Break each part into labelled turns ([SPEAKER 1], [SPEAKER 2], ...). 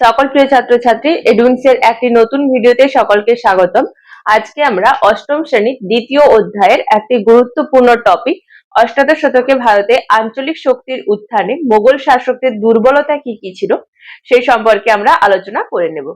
[SPEAKER 1] সকল প্রিয় ছাত্রছাত্রী এডুইন্স এর একটি নতুন ভিডিওতে সকলকে স্বাগতম। আজকে আমরা অষ্টম শ্রেণির দ্বিতীয় অধ্যায়ের একটি গুরুত্বপূর্ণ টপিক অষ্টাদশ শতকে ভারতে আঞ্চলিক শক্তির উত্থানে মোগল শাসকদের দুর্বলতা কি কি ছিল, সেই সম্পর্কে আমরা আলোচনা করে নেব।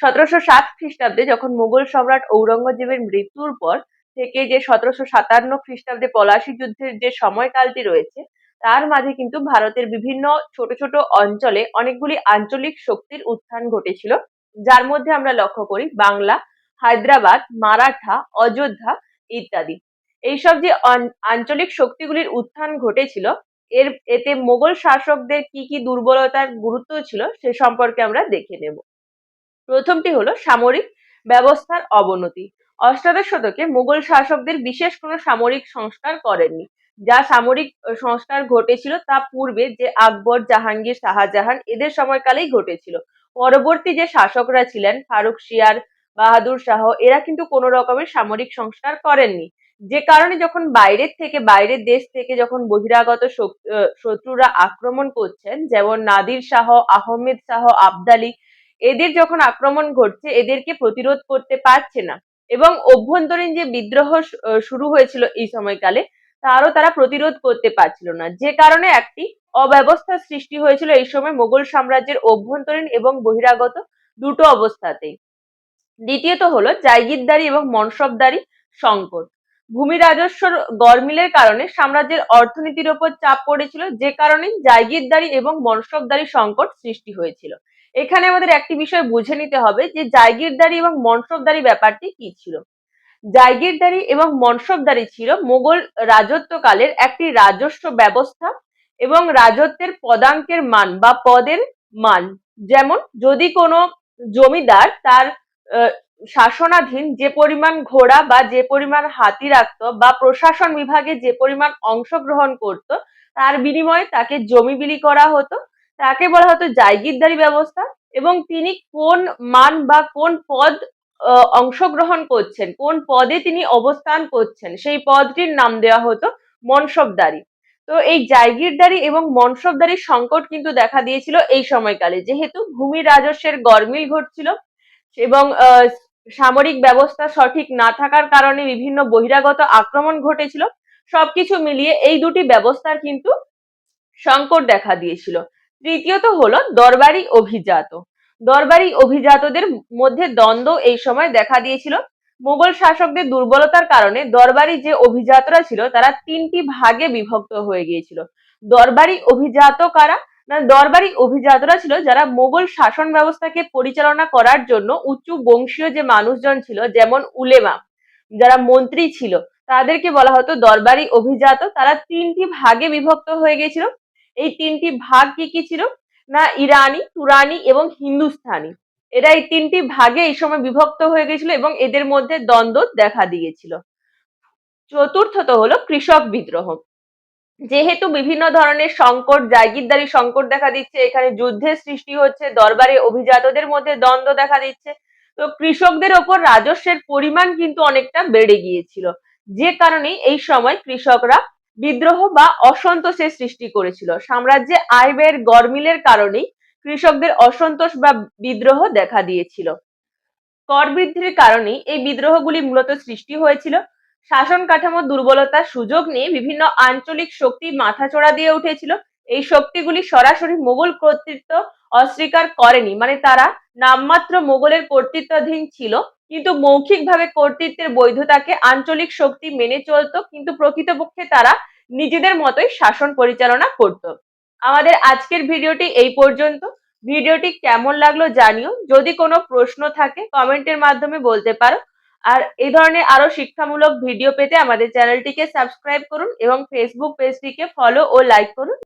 [SPEAKER 1] সতেরোশো সাত খ্রিস্টাব্দে যখন মোগল সম্রাট ঔরঙ্গজেবের মৃত্যুর পর থেকে যে সতেরোশো সাতান্ন খ্রিস্টাব্দে পলাশী যুদ্ধের যে সময়কালটি রয়েছে তার মাঝে কিন্তু ভারতের বিভিন্ন ছোট ছোট অঞ্চলে অনেকগুলি আঞ্চলিক শক্তির উত্থান ঘটেছিল। যার মধ্যে আমরা লক্ষ্য করি বাংলা, হায়দ্রাবাদ, মারাঠা, অযোধ্যা ইত্যাদি। এইসব যে আঞ্চলিক শক্তিগুলির উত্থান ঘটেছিল, এর, এতে মোগল শাসকদের কি কি দুর্বলতার গুরুত্ব ছিল সে সম্পর্কে আমরা দেখে নেব। প্রথমটি হলো সামরিক ব্যবস্থার অবনতি। অষ্টাদশ শতকে মোগল শাসকদের বিশেষ কোনো সামরিক সংস্কার করেননি। যা সামরিক সংস্কার ঘটেছিল তা পূর্বে যে আকবর, জাহাঙ্গীর, শাহজাহান এদের সময়কালেই ঘটেছিল। পরবর্তী যে শাসকরা ছিলেন, ফারুক শিয়ার, বাহাদুর শাহ, এরা কিন্তু কোনো রকমের সামরিক সংস্কার করেননি। যে কারণে যখন বাইরের থেকে, বাইরের দেশ থেকে যখন বহিরাগত শত্রুরা আক্রমণ করছেন, যেমন নাদির শাহ, আহমেদ শাহ আবদালি এদের যখন আক্রমণ ঘটছে, এদেরকে প্রতিরোধ করতে পারছে না। এবং অভ্যন্তরীণ যে বিদ্রোহ শুরু হয়েছিল এই সময়কালে তারও তারা প্রতিরোধ করতে পারছিল না। যে কারণে একটি অব্যবস্থার সৃষ্টি হয়েছিল এই সময় মোগল সাম্রাজ্যের অভ্যন্তরীণ এবং বহিরাগত দুটো অবস্থাতেই। দ্বিতীয়ত হলো জায়গিরদারি এবং মনসবদারি সংকট। ভূমি রাজস্বর গরমিলের কারণে সাম্রাজ্যের অর্থনীতির ওপর চাপ পড়েছিল, যে কারণে জায়গিরদারি এবং মনসবদারি সংকট সৃষ্টি হয়েছিল। এখানে আমাদের একটি বিষয় বুঝে নিতে হবে যে জায়গিরদারি এবং মনসবদারি ব্যাপারটি কি ছিল? জায়গিরদারি এবং মনসবদারি ছিল মোগল রাজত্বকালের একটি রাজস্ব ব্যবস্থা এবং রাজত্বের পদাঙ্কের মান বা পদের মান। যেমন, যদি কোনো জমিদার তার শাসনাধীন যে পরিমাণ ঘোড়া বা যে পরিমাণ হাতি রাখত বা প্রশাসন বিভাগে যে পরিমাণ অংশগ্রহণ করত, তার বিনিময়ে তাকে জমি বিলি করা হতো। তাকে বলা হতো জায়গিরদারি ব্যবস্থা এবং তিনি কোন মান বা কোন পদ অংশগ্রহণ করছেন, কোন পদে তিনি অবস্থান করছেন, সেই পদটির নাম দেওয়া হতো মনসবদারি। তো এই জায়গিরদারি এবং মনসবদারির সংকট কিন্তু দেখা দিয়েছিল এই সময়কালে, যেহেতু ভূমি রাজস্বের গরমিল ঘটছিল এবং সামরিক ব্যবস্থা সঠিক না থাকার কারণে বিভিন্ন বহিরাগত আক্রমণ ঘটেছিল, সবকিছু মিলিয়ে এই দুটি ব্যবস্থার কিন্তু সংকট দেখা দিয়েছিল। তৃতীয়ত হলো দরবারি অভিজাত। দরবারি অভিজাতদের মধ্যে দ্বন্দ্ব এই সময় দেখা দিয়েছিল। মুঘল শাসকদের দুর্বলতার কারণে দরবারি যে অভিজাতরা ছিল, তারা তিনটি ভাগে বিভক্ত হয়ে গিয়েছিল। দরবারি অভিজাত কারা? না, দরবারি অভিজাতরা ছিল যারা মোগল শাসন ব্যবস্থাকে পরিচালনা করার জন্য উঁচু বংশীয় যে মানুষজন ছিল, যেমন উলেমা, যারা মন্ত্রী ছিল, তাদেরকে বলা হতো দরবারি অভিজাত। তারা তিনটি ভাগে বিভক্ত হয়ে গিয়েছিল। এই তিনটি ভাগ কি কি ছিল? না ইরানি, তুরানি এবং হিন্দুস্থানি এরা এই তিনটি ভাগে এই সময় বিভক্ত হয়ে গেছিল এবং এদের মধ্যে দ্বন্দ্ব দেখা দিয়েছিল। চতুর্থত হলো কৃষক বিদ্রোহ। যেহেতু বিভিন্ন ধরনের সংকট জায়গিরদারি সংকট দেখা দিচ্ছে, এখানে যুদ্ধের সৃষ্টি হচ্ছে, দরবারে অভিজাতদের মধ্যে দ্বন্দ্ব দেখা দিচ্ছে, তো কৃষকদের ওপর রাজস্বের পরিমাণ কিন্তু অনেকটা বেড়ে গিয়েছিল। যে কারণে এই সময় কৃষকরা বিদ্রোহ বা অসন্তোষের সৃষ্টি করেছিল। সাম্রাজ্যে আয় ব্যয়ের গরমিলের কারণেই কৃষকদের অসন্তোষ বা বিদ্রোহ দেখা দিয়েছিল। কর বৃদ্ধির কারণেই এই বিদ্রোহগুলি মূলত সৃষ্টি হয়েছিল। শাসন কাঠামো দুর্বলতার সুযোগ নিয়ে বিভিন্ন আঞ্চলিক শক্তি মাথাচড়া দিয়ে উঠেছিল। এই শক্তিগুলি সরাসরি মোগল কর্তৃত্ব অস্বীকার করেনি। মানে তারা নামমাত্র মোগলের কর্তৃত্বাধীন ছিল। কিন্তু মৌখিকভাবে কর্তৃত্বের বৈধতাকে আঞ্চলিক শক্তি মেনে চলতো, কিন্তু প্রকৃতপক্ষে তারা নিজেদের মতোই শাসন পরিচালনা করত। আমাদের আজকের ভিডিওটি এই পর্যন্ত। ভিডিওটি কেমন লাগল জানিও। যদি কোনো প্রশ্ন থাকে, কমেন্টের মাধ্যমে বলতে পারো। আর এই ধরনের আরও শিক্ষামূলক ভিডিও পেতে আমাদের চ্যানেলটিকে সাবস্ক্রাইব করুন এবং ফেসবুক পেজটিকে ফলো ও লাইক করুন।